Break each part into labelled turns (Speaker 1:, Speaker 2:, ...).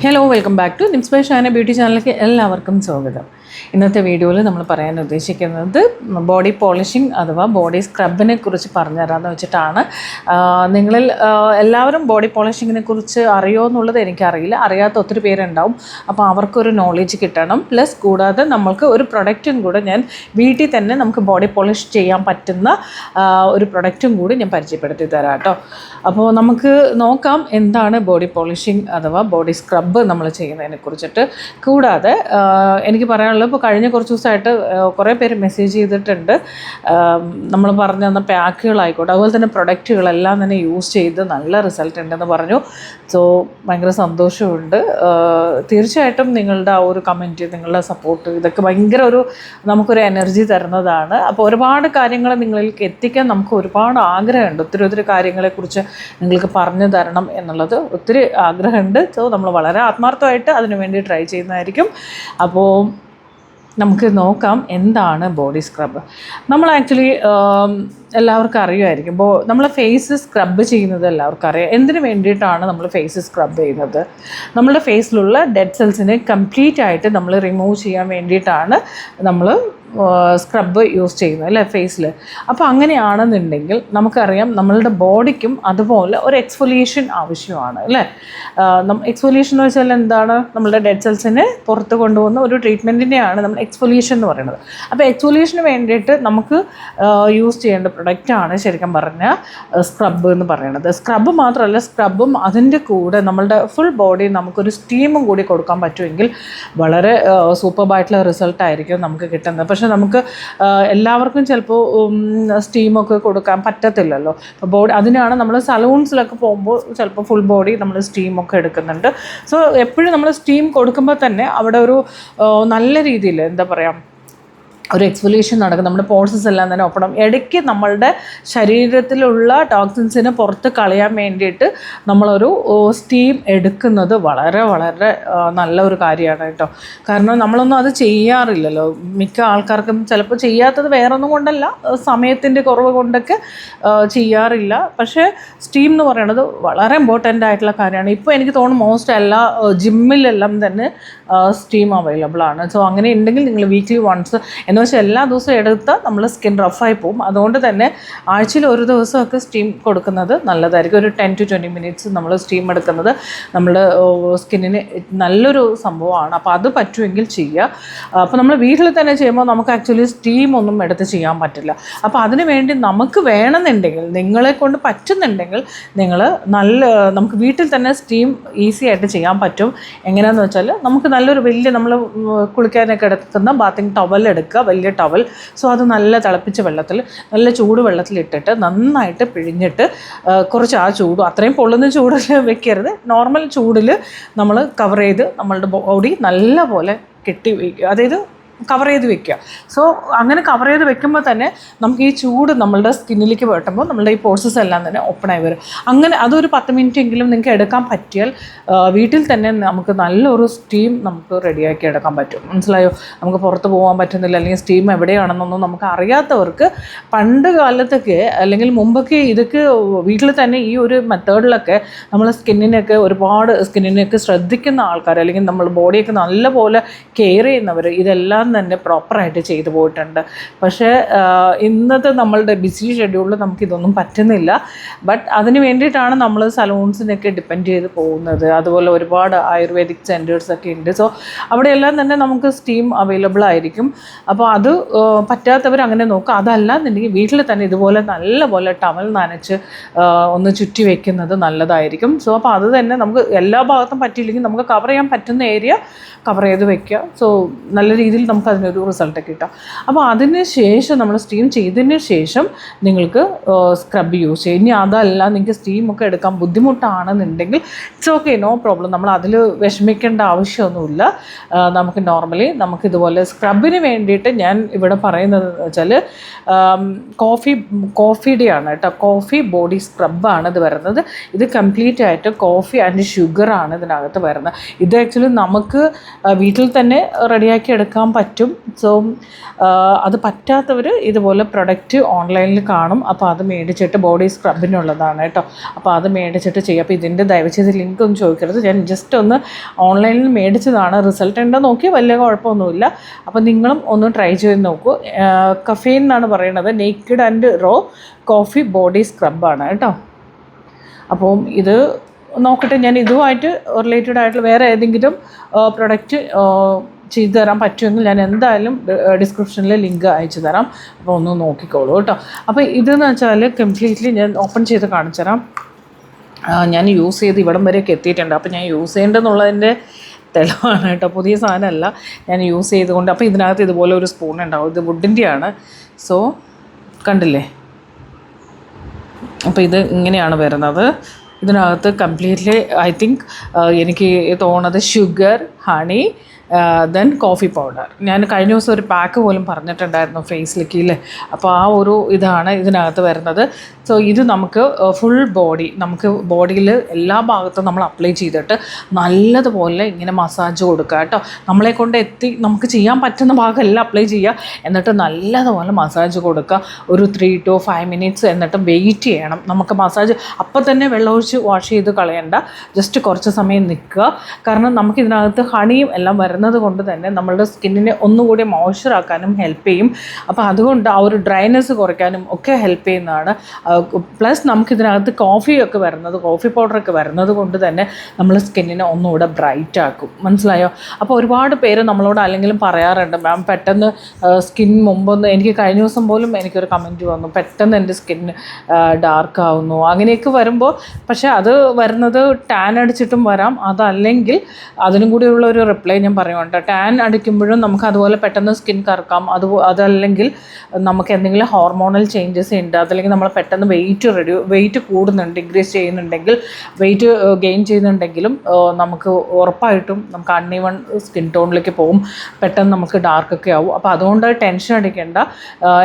Speaker 1: Hello welcome back to നിംസ്പൈ Shana beauty ചാനലിലേക്ക് എല്ലാവർക്കും സ്വാഗതം. ഇന്നത്തെ വീഡിയോയിൽ നമ്മൾ പറയാൻ ഉദ്ദേശിക്കുന്നത് ബോഡി പോളിഷിംഗ് അഥവാ ബോഡി സ്ക്രബിനെ കുറിച്ച് പറഞ്ഞു തരാമെന്ന് വെച്ചിട്ടാണ് നിങ്ങളിൽ എല്ലാവരും ബോഡി പോളിഷിങ്ങിനെ കുറിച്ച് അറിയോ എന്നുള്ളത് എനിക്കറിയില്ല. അറിയാത്ത ഒത്തിരി പേരുണ്ടാവും. അപ്പോൾ അവർക്കൊരു നോളേജ് കിട്ടണം. പ്ലസ് കൂടാതെ നമ്മൾക്ക് ഒരു പ്രൊഡക്റ്റും കൂടെ ഞാൻ വീട്ടിൽ തന്നെ നമുക്ക് ബോഡി പോളിഷ് ചെയ്യാൻ പറ്റുന്ന ഒരു പ്രൊഡക്റ്റും കൂടി ഞാൻ പരിചയപ്പെടുത്തി തരാം കേട്ടോ. അപ്പോൾ നമുക്ക് നോക്കാം എന്താണ് ബോഡി പോളിഷിംഗ് അഥവാ ബോഡി സ്ക്രബ് നമ്മൾ ചെയ്യുന്നതിനെ കുറിച്ചിട്ട്. കൂടാതെ എനിക്ക് പറയാനുള്ളത് ഇപ്പോൾ കഴിഞ്ഞ കുറച്ച് ദിവസമായിട്ട് കുറേ പേര് മെസ്സേജ് ചെയ്തിട്ടുണ്ട്. നമ്മൾ പറഞ്ഞു തന്ന പാക്കുകളായിക്കോട്ടെ അതുപോലെ തന്നെ പ്രൊഡക്റ്റുകളെല്ലാം തന്നെ യൂസ് ചെയ്ത് നല്ല റിസൾട്ട് ഉണ്ടെന്ന് പറഞ്ഞു. സോ ഭയങ്കര സന്തോഷമുണ്ട്. തീർച്ചയായിട്ടും നിങ്ങളുടെ ആ ഒരു കമന്റ് നിങ്ങളുടെ സപ്പോർട്ട് ഇതൊക്കെ ഭയങ്കര ഒരു നമുക്കൊരു എനർജി തരുന്നതാണ്. അപ്പോൾ ഒരുപാട് കാര്യങ്ങൾ നിങ്ങളിലേക്ക് എത്തിക്കാൻ നമുക്ക് ഒരുപാട് ആഗ്രഹമുണ്ട്. ഒത്തിരി ഒത്തിരി കാര്യങ്ങളെക്കുറിച്ച് നിങ്ങൾക്ക് പറഞ്ഞു തരണം എന്നുള്ളത് ഒത്തിരി ആഗ്രഹമുണ്ട്. സോ നമ്മൾ വളരെ ആത്മാർത്ഥമായിട്ട് അതിനു വേണ്ടി ട്രൈ ചെയ്യുന്നതായിരിക്കും. അപ്പോൾ നമുക്ക് നോക്കാം എന്താണ് ബോഡി സ്ക്രബ്. നമ്മൾ ആക്ച്വലി എല്ലാവർക്കും അറിയുമായിരിക്കും. ബോ നമ്മൾ ഫേസ് സ്ക്രബ് ചെയ്യുന്നത് എല്ലാവർക്കും അറിയാം. എന്തിനു വേണ്ടിയിട്ടാണ് നമ്മൾ ഫേസ് സ്ക്രബ് ചെയ്യുന്നത്? നമ്മുടെ ഫേസിലുള്ള ഡെഡ് സെൽസിനെ കംപ്ലീറ്റ് ആയിട്ട് നമ്മൾ റിമൂവ് ചെയ്യാൻ വേണ്ടിയിട്ടാണ് നമ്മൾ സ്ക്രബ് യൂസ് ചെയ്യുന്നത് അല്ലേ ഫേസിൽ അപ്പോൾ അങ്ങനെയാണെന്നുണ്ടെങ്കിൽ നമുക്കറിയാം നമ്മളുടെ ബോഡിക്കും അതുപോലെ ഒരു എക്സ്ഫൊലിയേഷൻ ആവശ്യമാണ് അല്ലേ? എക്സ്ഫൊലിയേഷൻ എന്ന് വെച്ചാൽ എന്താണ്? നമ്മളുടെ ഡെഡ് സെൽസിനെ പുറത്ത് കൊണ്ടുപോകുന്ന ഒരു ട്രീറ്റ്മെന്റിനെയാണ് നമ്മൾ എക്സ്ഫൊലിയേഷൻ എന്ന് പറയുന്നത്. അപ്പോൾ എക്സ്ഫൊലിയേഷന് വേണ്ടിയിട്ട് നമുക്ക് യൂസ് ചെയ്യേണ്ട പ്രൊഡക്റ്റാണ് ശരിക്കും പറഞ്ഞാൽ സ്ക്രബ് എന്ന് പറയുന്നത്. സ്ക്രബ് മാത്രമല്ല സ്ക്രബും അതിന്റെ കൂടെ നമ്മളുടെ ഫുൾ ബോഡി നമുക്കൊരു സ്റ്റീമും കൂടി കൊടുക്കാൻ പറ്റുമെങ്കിൽ വളരെ സൂപ്പർബായിട്ടുള്ള റിസൾട്ടായിരിക്കും നമുക്ക് കിട്ടുന്നത്. പക്ഷേ നമുക്ക് എല്ലാവർക്കും ചിലപ്പോൾ സ്റ്റീമൊക്കെ കൊടുക്കാൻ പറ്റത്തില്ലല്ലോ. ബോഡി അതിനാണ് നമ്മൾ സലൂൺസിലൊക്കെ പോകുമ്പോൾ ചിലപ്പോൾ ഫുൾ ബോഡി നമ്മൾ സ്റ്റീമൊക്കെ എടുക്കുന്നുണ്ട്. സോ എപ്പോഴും നമ്മൾ സ്റ്റീം കൊടുക്കുമ്പോൾ തന്നെ അവിടെ ഒരു നല്ല രീതിയിൽ എന്താ പറയുക ഒരു എക്സ്ഫൊലിയേഷൻ നടക്കും. നമ്മുടെ പോഴ്സസ് എല്ലാം തന്നെ ഒപ്പണം ഇടയ്ക്ക് നമ്മളുടെ ശരീരത്തിലുള്ള ടോക്സിൻസിനെ പുറത്ത് കളയാൻ വേണ്ടിയിട്ട് നമ്മളൊരു സ്റ്റീം എടുക്കുന്നത് വളരെ വളരെ നല്ല ഒരു കാര്യമാണ് കേട്ടോ. കാരണം നമ്മളൊന്നും അത് ചെയ്യാറില്ലല്ലോ. മിക്ക ആൾക്കാർക്കും ചിലപ്പോൾ ചെയ്യാത്തത് വേറൊന്നും കൊണ്ടല്ല. സമയത്തിന്റെ കുറവ് കൊണ്ടൊക്കെ ചെയ്യാറില്ല. പക്ഷേ സ്റ്റീം എന്ന് പറയുന്നത് വളരെ ഇമ്പോർട്ടന്റ് ആയിട്ടുള്ള കാര്യമാണ്. ഇപ്പോൾ എനിക്ക് തോന്നുന്നു മോസ്റ്റ് എല്ലാ ജിമ്മിലെല്ലാം തന്നെ സ്റ്റീം അവൈലബിൾ ആണ്. സോ അങ്ങനെ ഉണ്ടെങ്കിൽ നിങ്ങൾ വീക്ക്ലി വൺസ് എന്ന് എല്ലാ ദിവസവും എടുത്ത് നമ്മൾ സ്കിൻ റഫായി പോകും. അതുകൊണ്ട് തന്നെ ആഴ്ചയിൽ ഒരു ദിവസമൊക്കെ സ്റ്റീം കൊടുക്കുന്നത് നല്ലതായിരിക്കും. ഒരു ടെൻ ടു ട്വന്റി മിനിറ്റ്സ് നമ്മൾ സ്റ്റീം എടുക്കുന്നത് നമ്മുടെ സ്കിന്നിന് നല്ലൊരു സംഭവമാണ്. അപ്പോൾ അത് പറ്റുമെങ്കിൽ ചെയ്യുക. അപ്പോൾ നമ്മൾ വീട്ടിൽ തന്നെ ചെയ്യുമ്പോൾ നമുക്ക് ആക്ച്വലി സ്റ്റീം ഒന്നും എടുത്ത് ചെയ്യാൻ പറ്റില്ല. അപ്പോൾ അതിന് വേണ്ടി നമുക്ക് വേണമെന്നുണ്ടെങ്കിൽ നിങ്ങളെ കൊണ്ട് പറ്റുന്നുണ്ടെങ്കിൽ നിങ്ങൾ നല്ല നമുക്ക് വീട്ടിൽ തന്നെ സ്റ്റീം ഈസി ആയിട്ട് ചെയ്യാൻ പറ്റും. എങ്ങനെയാണെന്ന് വെച്ചാൽ നമുക്ക് നല്ലൊരു വലിയ നമ്മൾ കുളിക്കാനൊക്കെ എടുക്കുന്ന ബാത്തിങ് ടവൽ എടുക്കുക. വലിയ ടവൽ സോ അത് നല്ല തിളപ്പിച്ച വെള്ളത്തിൽ നല്ല ചൂട് വെള്ളത്തിൽ ഇട്ടിട്ട് നന്നായിട്ട് പിഴിഞ്ഞിട്ട് കുറച്ച് ആ ചൂട് അത്രയും പൊള്ളുന്ന ചൂടിൽ വെക്കരുത്. നോർമൽ ചൂടിൽ നമ്മൾ കവർ ചെയ്ത് നമ്മളുടെ ബോഡി നല്ല പോലെ കെട്ടി അതായത് കവർ ചെയ്ത് വെക്കുക. സോ അങ്ങനെ കവർ ചെയ്ത് വെക്കുമ്പോൾ തന്നെ നമുക്ക് ഈ ചൂട് നമ്മളുടെ സ്കിന്നിലേക്ക് വെട്ടുമ്പോൾ നമ്മളുടെ ഈ പോഴ്സസ് എല്ലാം തന്നെ ഓപ്പൺ ആയി വരും. അങ്ങനെ അതൊരു പത്ത് മിനിറ്റ് എങ്കിലും നിങ്ങൾക്ക് എടുക്കാൻ പറ്റിയാൽ വീട്ടിൽ തന്നെ നമുക്ക് നല്ലൊരു സ്റ്റീം നമുക്ക് റെഡിയാക്കി എടുക്കാൻ പറ്റും. മനസ്സിലായോ? നമുക്ക് പുറത്ത് പോകാൻ പറ്റുന്നില്ല അല്ലെങ്കിൽ സ്റ്റീം എവിടെയാണെന്നൊന്നും നമുക്ക് അറിയാത്തവർക്ക് പണ്ട് കാലത്തൊക്കെ അല്ലെങ്കിൽ മുമ്പൊക്കെ ഇതൊക്കെ വീട്ടിൽ തന്നെ ഈ ഒരു മെത്തേഡിലൊക്കെ നമ്മൾ സ്കിന്നിനൊക്കെ ഒരുപാട് സ്കിന്നിനൊക്കെ ശ്രദ്ധിക്കുന്ന ആൾക്കാർ അല്ലെങ്കിൽ നമ്മൾ ബോഡിയൊക്കെ നല്ലപോലെ കെയർ ചെയ്യുന്നവർ ഇതെല്ലാം തന്നെ പ്രോപ്പറായിട്ട് ചെയ്തു പോയിട്ടുണ്ട്. പക്ഷേ ഇന്നത്തെ നമ്മളുടെ ബിസി ഷെഡ്യൂളിൽ നമുക്കിതൊന്നും പറ്റുന്നില്ല. ബട്ട് അതിന് വേണ്ടിയിട്ടാണ് നമ്മൾ സലൂൺസിനൊക്കെ ഡിപ്പെൻഡ് ചെയ്ത് പോകുന്നത്. അതുപോലെ ഒരുപാട് ആയുർവേദിക് സെന്റേഴ്സ് ഒക്കെ ഉണ്ട്. സോ അവിടെയെല്ലാം തന്നെ നമുക്ക് സ്റ്റീം അവൈലബിൾ ആയിരിക്കും. അപ്പോൾ അത് പറ്റാത്തവർ അങ്ങനെ നോക്കുക. അതല്ല എന്നുണ്ടെങ്കിൽ വീട്ടിൽ തന്നെ ഇതുപോലെ നല്ലപോലെ ടവൽ നനച്ച് ഒന്ന് ചുറ്റി വെക്കുന്നത് നല്ലതായിരിക്കും. സോ അപ്പോൾ അത് തന്നെ നമുക്ക് എല്ലാ ഭാഗത്തും പറ്റിയില്ലെങ്കിൽ നമുക്ക് കവർ ചെയ്യാൻ പറ്റുന്ന ഏരിയ കവർ ചെയ്ത് വെക്കുക. സോ നല്ല രീതിയിൽ നമുക്ക് അതിനൊരു റിസൾട്ട് കിട്ടാം അപ്പോൾ അതിന് ശേഷം നമ്മൾ സ്റ്റീം ചെയ്തതിന് ശേഷം നിങ്ങൾക്ക് സ്ക്രബ് യൂസ് ചെയ്യും. ഇനി അതല്ല നിങ്ങൾക്ക് സ്റ്റീമൊക്കെ എടുക്കാൻ ബുദ്ധിമുട്ടാണെന്നുണ്ടെങ്കിൽ ഇറ്റ്സ് ഓക്കെ നോ പ്രോബ്ലം നമ്മൾ അതിൽ വിഷമിക്കേണ്ട ആവശ്യമൊന്നുമില്ല. നമുക്ക് നോർമലി നമുക്ക് ഇതുപോലെ സ്ക്രബിന് വേണ്ടിയിട്ട് ഞാൻ ഇവിടെ പറയുന്നത് വെച്ചാൽ കോഫി കോഫിയുടെ ആണ് കേട്ടോ. കോഫി ബോഡി സ്ക്രബാണ് ഇത് വരുന്നത്. ഇത് കംപ്ലീറ്റ് ആയിട്ട് കോഫി ആൻഡ് ഷുഗറാണ് ഇതിനകത്ത് വരുന്നത്. ഇത് ആക്ച്വലി നമുക്ക് വീട്ടിൽ തന്നെ റെഡിയാക്കി എടുക്കാൻ പറ്റും. പറ്റും. സോ അത് പറ്റാത്തവർ ഇതുപോലെ പ്രൊഡക്റ്റ് ഓൺലൈനിൽ കാണും. അപ്പോൾ അത് മേടിച്ചിട്ട് ബോഡി സ്ക്രബിനുള്ളതാണ് കേട്ടോ. അപ്പോൾ അത് മേടിച്ചിട്ട് ചെയ്യും. അപ്പോൾ ഇതിന്റെ ദയവചെയ്ത് ലിങ്ക് ഒന്നും ചോദിക്കരുത്. ഞാൻ ജസ്റ്റ് ഒന്ന് ഓൺലൈനിൽ മേടിച്ചതാണ്. റിസൾട്ട് ഉണ്ടോ നോക്കി വലിയ കുഴപ്പമൊന്നുമില്ല. അപ്പോൾ നിങ്ങളും ഒന്ന് ട്രൈ ചെയ്ത് നോക്കൂ. കഫീൻ എന്നാണ് പറയുന്നത്. Naked and raw coffee body സ്ക്രബാണ് കേട്ടോ. അപ്പം ഇത് നോക്കട്ടെ. ഞാൻ ഇതുമായിട്ട് റിലേറ്റഡ് ആയിട്ടുള്ള വേറെ ഏതെങ്കിലും പ്രൊഡക്റ്റ് ചെയ്തു തരാൻ പറ്റുമെങ്കിൽ ഞാൻ എന്തായാലും ഡിസ്ക്രിപ്ഷനിൽ ലിങ്ക് അയച്ചു തരാം. അപ്പോൾ ഒന്ന് നോക്കിക്കോളൂ കേട്ടോ. അപ്പോൾ ഇതെന്ന് വെച്ചാൽ കംപ്ലീറ്റ്ലി ഞാൻ ഓപ്പൺ ചെയ്ത് കാണിച്ചു തരാം. ഞാൻ യൂസ് ചെയ്ത് ഇവിടം വരെയൊക്കെ എത്തിയിട്ടുണ്ട്. അപ്പോൾ ഞാൻ യൂസ് ചെയ്യേണ്ടതെന്നുള്ളതിന്റെ തെളിവാണ് കേട്ടോ. പുതിയ സാധനമല്ല. ഞാൻ യൂസ് ചെയ്തുകൊണ്ട് അപ്പോൾ ഇതിനകത്ത് ഇതുപോലെ ഒരു സ്പൂൺ ഉണ്ടാവും. ഇത് വുഡിന്റെയാണ് സോ കണ്ടില്ലേ? അപ്പോൾ ഇത് ഇങ്ങനെയാണ് വരുന്നത്. ഇതിനകത്ത് കംപ്ലീറ്റ്ലി ഐ തിങ്ക് എനിക്ക് തോന്നുന്നത് sugar honey then coffee powder ഞാൻ കഴിഞ്ഞ ദിവസം ഒരു പാക്ക് പോലും പറഞ്ഞിട്ടുണ്ടായിരുന്നു ഫേസ് ഇല്ലേ അപ്പോൾ ആ ഒരു ഇതാണ് ഇതിനകത്ത് വരുന്നത്. സോ ഇത് നമുക്ക് ഫുൾ ബോഡി നമുക്ക് ബോഡിയിൽ എല്ലാ ഭാഗത്തും നമ്മൾ അപ്ലൈ ചെയ്തിട്ട് നല്ലതുപോലെ ഇങ്ങനെ മസാജ് കൊടുക്കുക കേട്ടോ. നമ്മളെ കൊണ്ട് എത്തി നമുക്ക് ചെയ്യാൻ പറ്റുന്ന ഭാഗമെല്ലാം അപ്ലൈ ചെയ്യുക. എന്നിട്ട് നല്ലതുപോലെ മസാജ് കൊടുക്കുക. ഒരു ത്രീ ടു ഫൈവ് മിനിറ്റ്സ് എന്നിട്ട് വെയിറ്റ് ചെയ്യണം. നമുക്ക് മസാജ് അപ്പം തന്നെ വെള്ളമൊഴിച്ച് വാഷ് ചെയ്ത് കളയണ്ട. ജസ്റ്റ് കുറച്ച് സമയം നിൽക്കുക. കാരണം നമുക്ക് ഇതിനകത്ത് ഹണിയും എല്ലാം വരുന്നത് കൊണ്ട് തന്നെ നമ്മളുടെ സ്കിന്നിനെ ഒന്നുകൂടി മോയ്സ്ചർ ആക്കാനും ഹെൽപ്പ് ചെയ്യും. അപ്പോൾ അതുകൊണ്ട് ആ ഒരു ഡ്രൈനെസ് കുറയ്ക്കാനും ഒക്കെ ഹെൽപ്പ് ചെയ്യുന്നതാണ്. പ്ലസ് നമുക്കിതിനകത്ത് കോഫിയൊക്കെ വരുന്നത് കോഫി പൗഡറൊക്കെ വരുന്നത് കൊണ്ട് തന്നെ നമ്മൾ സ്കിന്നിനെ ഒന്നുകൂടെ ബ്രൈറ്റ് ആക്കും. മനസ്സിലായോ? അപ്പോൾ ഒരുപാട് പേര് നമ്മളോട് അല്ലെങ്കിലും പറയാറുണ്ട് മാം പെട്ടെന്ന് സ്കിൻ മുമ്പൊന്ന് എനിക്ക് കഴിഞ്ഞ ദിവസം പോലും എനിക്കൊരു കമന്റ് വന്നു. പെട്ടെന്ന് എന്റെ സ്കിൻ ഡാർക്ക് ആവുന്നു. അങ്ങനെയൊക്കെ വരുമ്പോൾ പക്ഷേ അത് വരുന്നത് ടാൻ അടിച്ചിട്ടും വരാം. അതല്ലെങ്കിൽ അതിനും കൂടിയുള്ള ഒരു റിപ്ലൈ ഞാൻ പറയുന്നുണ്ട് ടാൻ അടിക്കുമ്പോഴും നമുക്ക് അതുപോലെ പെട്ടെന്ന് സ്കിൻ കറക്കാം. അത് അതല്ലെങ്കിൽ നമുക്ക് എന്തെങ്കിലും ഹോർമോണൽ ചേഞ്ചസ് ഉണ്ട്. അതല്ലെങ്കിൽ നമ്മൾ പെട്ടെന്ന് വെയിറ്റ് റെഡ്യൂ വെയിറ്റ് കൂടുന്നുണ്ട് ഇൻക്രീസ് ചെയ്യുന്നുണ്ടെങ്കിൽ വെയിറ്റ് ഗെയിൻ ചെയ്യുന്നുണ്ടെങ്കിലും നമുക്ക് ഉറപ്പായിട്ടും നമുക്ക് അൺഈവൺ സ്കിൻ ടോണിലേക്ക് പോകും. പെട്ടെന്ന് നമുക്ക് ഡാർക്കൊക്കെ ആവും. അപ്പോൾ അതുകൊണ്ട് ടെൻഷൻ അടിക്കേണ്ട.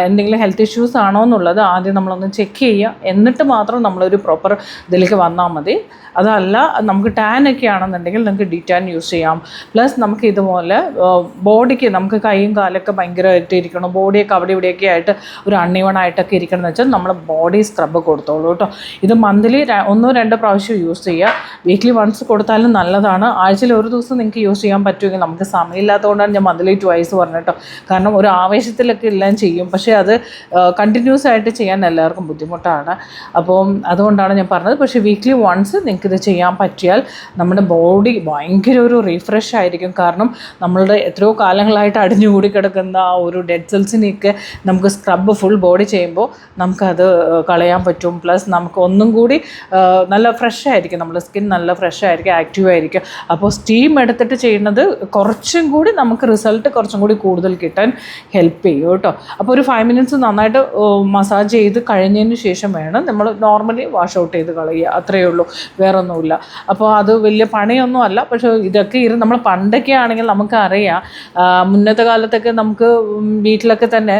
Speaker 1: എന്തെങ്കിലും ഹെൽത്ത് ഇഷ്യൂസ് ആണോ എന്നുള്ളത് ആദ്യം നമ്മളൊന്ന് ചെക്ക് ചെയ്യുക. എന്നിട്ട് മാത്രം നമ്മളൊരു പ്രോപ്പർ ഇതിലേക്ക് വന്നാൽ മതി. അതല്ല നമുക്ക് ടാൻ ഒക്കെ ആണെന്നുണ്ടെങ്കിൽ നമുക്ക് ഡിറ്റാൻ യൂസ് ചെയ്യാം. പ്ലസ് നമുക്ക് ഇതുപോലെ ബോഡിക്ക് നമുക്ക് കൈയും കാലൊക്കെ ഭയങ്കരമായിട്ട് ഇരിക്കണം. ബോഡിയൊക്കെ അവിടെ ഇവിടെയൊക്കെ ആയിട്ട് ഒരു അൺഇവൺ ആയിട്ടൊക്കെ ഇരിക്കണം എന്ന് വെച്ചാൽ നമ്മൾ ബോഡി സ്ക്രബ് കൊടുത്തോളൂ കേട്ടോ. ഇത് മന്ത്ലി ഒന്നോ രണ്ടോ പ്രാവശ്യം യൂസ് ചെയ്യുക. വീക്ക്ലി വൺസ് കൊടുത്താലും നല്ലതാണ്. ആഴ്ചയിൽ ഒരു ദിവസം നിങ്ങൾക്ക് യൂസ് ചെയ്യാൻ പറ്റുമെങ്കിൽ നമുക്ക് സമയമില്ലാത്തതുകൊണ്ടാണ് ഞാൻ മന്ത്ലി ട്വൈസ് പറഞ്ഞിട്ടോ കാരണം ഒരു ആവേശത്തിലൊക്കെ എല്ലാം ചെയ്യും. പക്ഷേ അത് കണ്ടിന്യൂസ് ആയിട്ട് ചെയ്യാൻ എല്ലാവർക്കും ബുദ്ധിമുട്ടാണ്. അപ്പം അതുകൊണ്ടാണ് ഞാൻ പറഞ്ഞത്. പക്ഷേ വീക്ക്ലി വൺസ് നിങ്ങൾക്ക് ഇത് ചെയ്യാൻ പറ്റിയാൽ നമ്മുടെ ബോഡി ഭയങ്കര ഒരു റീഫ്രഷ് ആയിരിക്കും. കാരണം നമ്മളുടെ എത്രയോ കാലങ്ങളായിട്ട് അടിഞ്ഞുകൂടി കിടക്കുന്ന ആ ഒരു ഡെഡ് സെൽസിനെയൊക്കെ നമുക്ക് സ്ക്രബ് ഫുൾ ബോഡി ചെയ്യുമ്പോൾ നമുക്കത് കളയാൻ പറ്റും. പ്ലസ് നമുക്ക് ഒന്നും കൂടി നല്ല ഫ്രഷ് ആയിരിക്കും. നമ്മുടെ സ്കിൻ നല്ല ഫ്രഷ് ആയിരിക്കും ആക്റ്റീവ് ആയിരിക്കും. അപ്പോൾ സ്റ്റീം എടുത്തിട്ട് ചെയ്യുന്നത് കുറച്ചും കൂടി നമുക്ക് റിസൾട്ട് കുറച്ചും കൂടി കൂടുതൽ കിട്ടാൻ ഹെൽപ്പ് ചെയ്യും കേട്ടോ. അപ്പോൾ ഒരു ഫൈവ് മിനിറ്റ്സ് നന്നായിട്ട് മസാജ് ചെയ്ത് കഴിഞ്ഞതിന് ശേഷം വേണം നമ്മൾ നോർമലി വാഷ് ഔട്ട് ചെയ്ത് കളയുക. അത്രയേ ഉള്ളൂ. വേറൊന്നുമില്ല. അപ്പോൾ അത് വലിയ പണിയൊന്നും അല്ല പക്ഷേ ഇതൊക്കെ ഇരുന്ന് നമ്മൾ പണ്ടൊക്കെ ആണെങ്കിൽ നമുക്കറിയാം. മുന്നത്തെ കാലത്തൊക്കെ നമുക്ക് വീട്ടിലൊക്കെ തന്നെ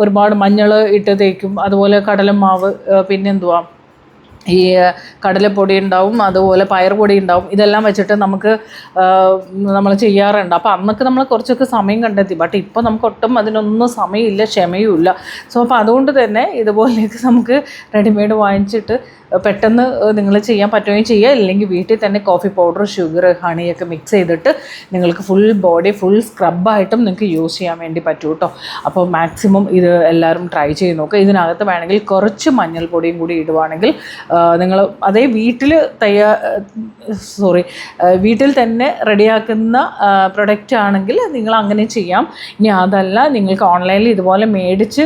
Speaker 1: ഒരുപാട് മഞ്ഞൾ ഇട്ട് തേക്കും അതുപോലെ കടലമാവ് പിന്നെന്തുവാ? ഈ കടലപ്പൊടി ഉണ്ടാവും അതുപോലെ പയറുപൊടി ഉണ്ടാവും. ഇതെല്ലാം വെച്ചിട്ട് നമുക്ക് നമ്മൾ ചെയ്യാറുണ്ട്. അപ്പോൾ അന്നൊക്കെ നമ്മൾ കുറച്ചൊക്കെ സമയം കണ്ടെത്തി. ബട്ട് ഇപ്പോൾ നമുക്ക് ഒട്ടും അതിനൊന്നും സമയമില്ല ക്ഷമയുമില്ല. സോ അപ്പോൾ അതുകൊണ്ട് തന്നെ ഇതുപോലെയൊക്കെ നമുക്ക് റെഡിമെയ്ഡ് വാങ്ങിച്ചിട്ട് പെട്ടെന്ന് നിങ്ങൾ ചെയ്യാൻ പറ്റുകയും ചെയ്യുക ഇല്ലെങ്കിൽ വീട്ടിൽ തന്നെ കോഫി പൗഡർ ഷുഗർ ഹണിയൊക്കെ മിക്സ് ചെയ്തിട്ട് നിങ്ങൾക്ക് ഫുൾ ബോഡി ഫുൾ സ്ക്രബായിട്ടും നിങ്ങൾക്ക് യൂസ് ചെയ്യാൻ വേണ്ടി പറ്റും കേട്ടോ അപ്പോൾ മാക്സിമം ഇത് എല്ലാവരും ട്രൈ ചെയ്ത് നോക്കുക ഇതിനകത്ത് വേണമെങ്കിൽ കുറച്ച് മഞ്ഞൾപ്പൊടിയും കൂടി ഇടുവാണെങ്കിൽ നിങ്ങൾ അതേ വീട്ടിൽ തയ്യാ സോറി വീട്ടിൽ തന്നെ റെഡിയാക്കുന്ന പ്രൊഡക്റ്റ് ആണെങ്കിൽ നിങ്ങൾ അങ്ങനെ ചെയ്യാം. ഇനി അതല്ല നിങ്ങൾക്ക് ഓൺലൈനിൽ ഇതുപോലെ മേടിച്ച്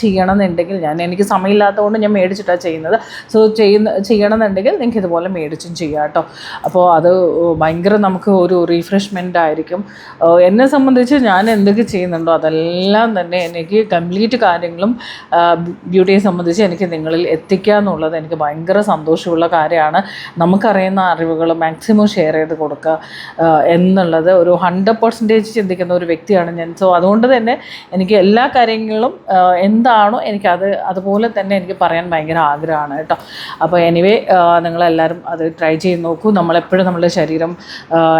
Speaker 1: ചെയ്യണമെന്നുണ്ടെങ്കിൽ ഞാൻ എനിക്ക് സമയമില്ലാത്തതുകൊണ്ട് ഞാൻ മേടിച്ചിട്ടാണ് ചെയ്യുന്നത്. സോ ചെയ്യുന്ന ചെയ്യണമെന്നുണ്ടെങ്കിൽ നിങ്ങൾക്ക് ഇതുപോലെ മേടിച്ചും ചെയ്യാം കേട്ടോ. അപ്പോൾ അത് ഭയങ്കര നമുക്ക് ഒരു റീഫ്രഷ്മെന്റ് ആയിരിക്കും. എന്നെ സംബന്ധിച്ച് ഞാൻ എന്തൊക്കെ ചെയ്യുന്നുണ്ടോ അതെല്ലാം തന്നെ എനിക്ക് കംപ്ലീറ്റ് കാര്യങ്ങളും ബ്യൂട്ടിയെ സംബന്ധിച്ച് എനിക്ക് നിങ്ങളിൽ എത്തിക്കുക എന്നുള്ളത് എനിക്ക് ഭയങ്കര സന്തോഷമുള്ള കാര്യമാണ്. നമുക്കറിയുന്ന അറിവുകൾ മാക്സിമം ഷെയർ ചെയ്ത് കൊടുക്കുക എന്നുള്ളത് ഒരു ഹൺഡ്രഡ് പെർസെന്റേജ് ചിന്തിക്കുന്ന ഒരു വ്യക്തിയാണ് ഞാൻ. സോ അതുകൊണ്ട് തന്നെ എനിക്ക് എല്ലാ കാര്യങ്ങളും എന്താണോ എനിക്കത് അതുപോലെ തന്നെ എനിക്ക് പറയാൻ ഭയങ്കര ആഗ്രഹമാണ് കേട്ടോ. അപ്പോൾ എനിവേ നിങ്ങളെല്ലാവരും അത് ട്രൈ ചെയ്ത് നോക്കൂ. നമ്മളെപ്പോഴും നമ്മുടെ ശരീരം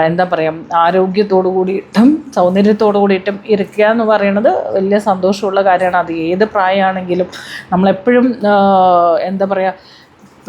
Speaker 1: എന്താ പറയുക ആരോഗ്യത്തോടു കൂടിയിട്ടും സൗന്ദര്യത്തോടു കൂടിയിട്ടും ഇരിക്കുക എന്ന് പറയുന്നത് വലിയ സന്തോഷമുള്ള കാര്യമാണ്. അത് ഏത് പ്രായമാണെങ്കിലും നമ്മളെപ്പോഴും എന്താ പറയുക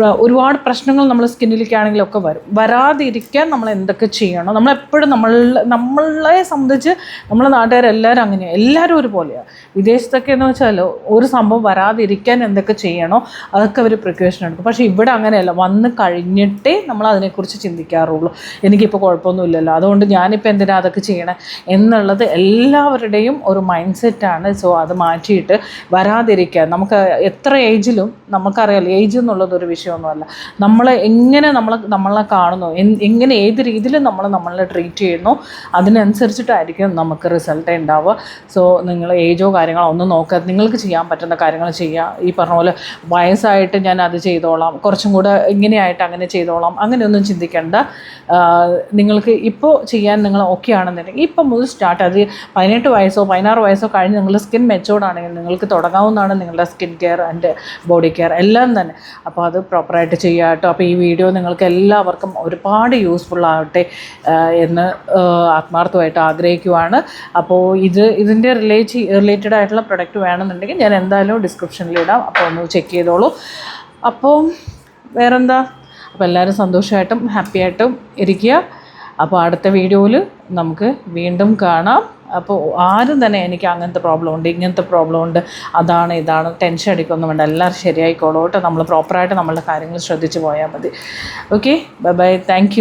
Speaker 1: ഒരുപാട് പ്രശ്നങ്ങൾ നമ്മൾ സ്കിന്നിലേക്കാണെങ്കിലൊക്കെ വരും. വരാതിരിക്കാൻ നമ്മൾ എന്തൊക്കെ ചെയ്യണം? നമ്മളെപ്പോഴും നമ്മൾ നമ്മളെ സംബന്ധിച്ച് നമ്മളെ നാട്ടുകാരെല്ലാവരും അങ്ങനെയാണ് എല്ലാവരും ഒരുപോലെയാണ് വിദേശത്തൊക്കെ എന്ന് വെച്ചാൽ ഒരു സംഭവം വരാതിരിക്കാൻ എന്തൊക്കെ ചെയ്യണോ അതൊക്കെ അവർ പ്രിക്കോഷൻ എടുക്കും. പക്ഷേ ഇവിടെ അങ്ങനെയല്ല. വന്ന് കഴിഞ്ഞിട്ടേ നമ്മൾ അതിനെക്കുറിച്ച് ചിന്തിക്കാറുള്ളൂ. എനിക്കിപ്പോൾ കുഴപ്പമൊന്നുമില്ലല്ലോ. അതുകൊണ്ട് ഞാനിപ്പോൾ എന്തിനാ അതൊക്കെ ചെയ്യണേ? എന്നുള്ളത് എല്ലാവരുടെയും ഒരു മൈൻഡ് സെറ്റാണ് സോ അത് മാറ്റിയിട്ട് വരാതിരിക്കാൻ നമുക്ക് എത്ര ഏജിലും നമുക്കറിയാലോ. ഏജ് എന്നുള്ളത് ഒരു വിഷയമൊന്നുമല്ല നമ്മളെ എങ്ങനെ നമ്മളെ നമ്മളെ കാണുന്നു എങ്ങനെ ഏത് രീതിയിൽ നമ്മൾ നമ്മളെ ട്രീറ്റ് ചെയ്യുന്നു അതിനനുസരിച്ചിട്ടായിരിക്കും നമുക്ക് റിസൾട്ട് ഉണ്ടാവുക. സോ നിങ്ങൾ ഏജോ കാര്യങ്ങളോ ഒന്നും നോക്കാതെ നിങ്ങൾക്ക് ചെയ്യാൻ പറ്റുന്ന കാര്യങ്ങൾ ചെയ്യുക ഈ പറഞ്ഞ പോലെ വയസ്സായിട്ട് ഞാൻ അത് ചെയ്തോളാം കുറച്ചും കൂടെ ഇങ്ങനെയായിട്ട് അങ്ങനെ ചെയ്തോളാം അങ്ങനെയൊന്നും ചിന്തിക്കേണ്ട. നിങ്ങൾക്ക് ഇപ്പോൾ ചെയ്യാൻ നിങ്ങൾ ഓക്കെ ആണെന്നുണ്ടെങ്കിൽ ഇപ്പം മുതൽ സ്റ്റാർട്ട് അത് പതിനെട്ട് വയസ്സോ പതിനാറ് വയസ്സോ കഴിഞ്ഞ് നിങ്ങളുടെ സ്കിൻ മെച്ചോർഡ് ആണെങ്കിൽ നിങ്ങൾക്ക് തുടങ്ങാവുന്നതാണ് നിങ്ങളുടെ skin care and body care എല്ലാം തന്നെ. അപ്പോൾ അത് പ്രോപ്പറായിട്ട് ചെയ്യുക കേട്ടോ അപ്പോൾ ഈ വീഡിയോ നിങ്ങൾക്ക് എല്ലാവർക്കും ഒരുപാട് യൂസ്ഫുൾ ആവട്ടെ എന്ന് ആത്മാർത്ഥമായിട്ട് ആഗ്രഹിക്കുവാണ്. അപ്പോൾ ഇത് ഇതിന്റെ റിലേറ്റ് റിലേറ്റഡ് ആയിട്ടുള്ള പ്രൊഡക്റ്റ് വേണമെന്നുണ്ടെങ്കിൽ ഞാൻ എന്തായാലും ഡിസ്ക്രിപ്ഷനിൽ ഇടാം. അപ്പോൾ ഒന്ന് ചെക്ക് ചെയ്തോളൂ. അപ്പോൾ വേറെന്താ? അപ്പോൾ എല്ലാവരും സന്തോഷമായിട്ടും ഹാപ്പിയായിട്ടും ഇരിക്കുക. അപ്പോൾ അടുത്ത വീഡിയോയിൽ നമുക്ക് വീണ്ടും കാണാം. അപ്പോൾ ആരും തന്നെ എനിക്ക് അങ്ങനത്തെ പ്രോബ്ലം ഉണ്ട് ഇങ്ങനത്തെ പ്രോബ്ലം ഉണ്ട് അതാണ് ഇതാണ് ടെൻഷൻ അടിക്കൊന്നും വേണ്ട എല്ലാവരും ശരിയായിക്കോളൂ കേട്ടോ. നമ്മൾ പ്രോപ്പറായിട്ട് നമ്മളുടെ കാര്യങ്ങൾ ശ്രദ്ധിച്ച് പോയാൽ മതി. Okay bye bye thank